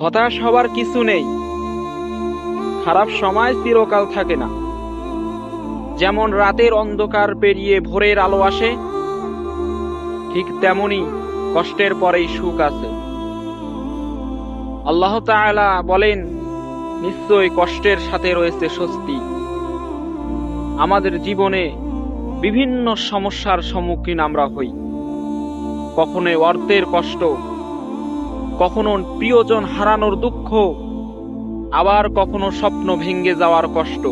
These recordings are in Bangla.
হতাশ হবার কিছু নেই। খারাপ সময় চিরকাল থাকে না। যেমন রাতের অন্ধকার পেরিয়ে ভোরের আলো আসে, ঠিক তেমনি কষ্টের পরেই সুখ আছে। আল্লাহ তাআলা বলেন নিশ্চয় কষ্টের সাথে রয়েছে স্বস্তি। আমাদের জীবনে বিভিন্ন সমস্যার সম্মুখীন আমরা হই। কখনো অর্থের কষ্ট কখনো প্রিয়জন হারানোর দুঃখ, আবার কখনো স্বপ্ন ভেঙে যাওয়ার কষ্ট।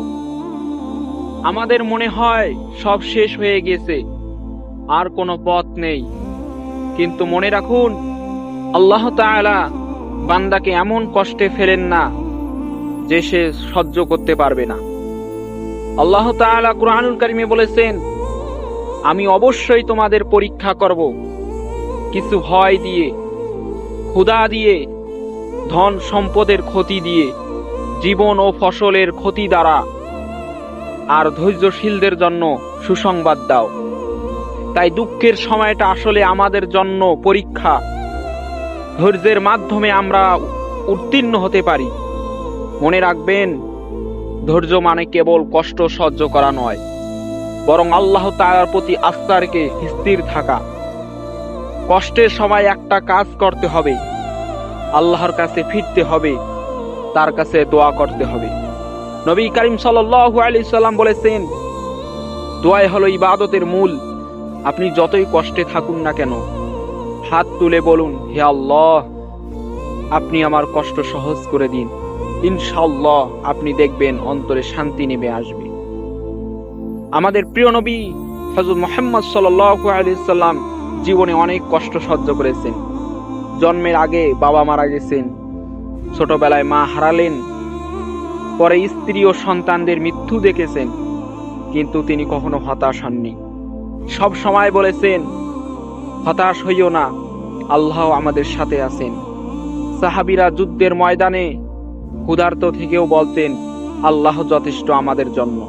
আমাদের মনে হয় সব শেষ হয়ে গেছে, আর কোনো পথ নেই। কিন্তু মনে রাখুন, আল্লাহ তাআলা বান্দাকে এমন কষ্টে ফেলেন না, যে সে সহ্য করতে পারবে না। আল্লাহ তাআলা কুরআনুল কারিমে বলেছেন, আমি অবশ্যই তোমাদের পরীক্ষা করব, কিছু ভয় দিয়ে ক্ষুধা দিয়ে, ধন সম্পদের ক্ষতি দিয়ে, জীবন ও ফসলের ক্ষতি দ্বারা আর ধৈর্যশীলদের জন্য সুসংবাদ দাও। তাই দুঃখের সময়টা আসলে আমাদের জন্য পরীক্ষা। ধৈর্যের মাধ্যমে আমরা উত্তীর্ণ হতে পারি। মনে রাখবেন, ধৈর্য মানে কেবল কষ্ট সহ্য করা নয়, বরং আল্লাহ তাআলার প্রতি আস্থা রেখে স্থির থাকা। কষ্টের সময় একটা কাজ করতে হবে। আল্লাহর কাছে ফিরতে হবে, তার কাছে দোয়া করতে হবে। নবী করিম সাল্লাম বলেছেন, দোয়াই হলো ইবাদতের মূল। আপনি যতই কষ্টে থাকুন না কেন, হাত তুলে বলুন, হে আল্লাহ, আপনি আমার কষ্ট সহজ করে দিন। ইনশাআল্লাহ, আপনি দেখবেন অন্তরে শান্তি নেমে আসবে। আমাদের প্রিয় নবী হযরত মুহাম্মদ সাল্লাল্লাহু আলাইহি সাল্লাম জীবনে অনেক কষ্ট সহ্য করেছেন। জন্মের আগে বাবা মারা গেছেন। ছোটবেলায় মা হারালেন। পরে স্ত্রী ও সন্তানদের মৃত্যু দেখেছেন। কিন্তু তিনি কখনো হতাশ হননি। সব সময় বলেছেন, হতাশ হইও না, আল্লাহ আমাদের সাথে আছেন। সাহাবিরা যুদ্ধের ময়দানে ক্ষুধার্ত থেকেও বলতেন, আল্লাহ যথেষ্ট আমাদের জন্য।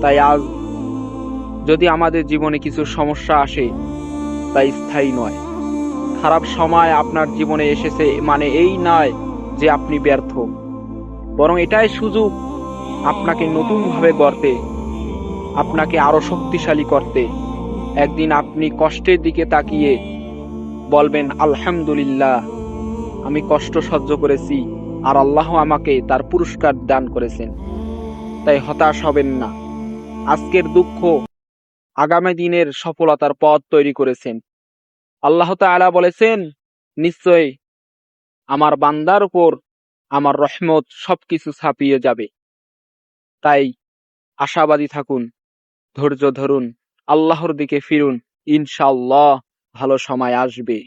তাই আজ যদি আমাদের জীবনে কিছু সমস্যা আসে তা স্থায়ী নয়। খারাপ সময় আপনার জীবনে এসেছে মানে এই নয় যে আপনি ব্যর্থ। বরং এটাই সুযোগ আপনাকে নতুনভাবে গড়তে, আপনাকে আরও শক্তিশালী করতে। একদিন আপনি কষ্টের দিকে তাকিয়ে বলবেন, আলহামদুলিল্লাহ, আমি কষ্ট সহ্য করেছি আর আল্লাহ আমাকে তার পুরস্কার দান করেছেন। তাই হতাশ হবেন না। আজকের দুঃখ আগামী দিনের সফলতার পথ তৈরি করেছেন। আল্লাহ তালা বলেছেন নিশ্চয় আমার বান্দার উপর আমার রহমত সবকিছু ছাপিয়ে যাবে। তাই আশাবাদী থাকুন, ধৈর্য ধরুন, আল্লাহর দিকে ফিরুন ইনশাল্লাহ ভালো সময় আসবে।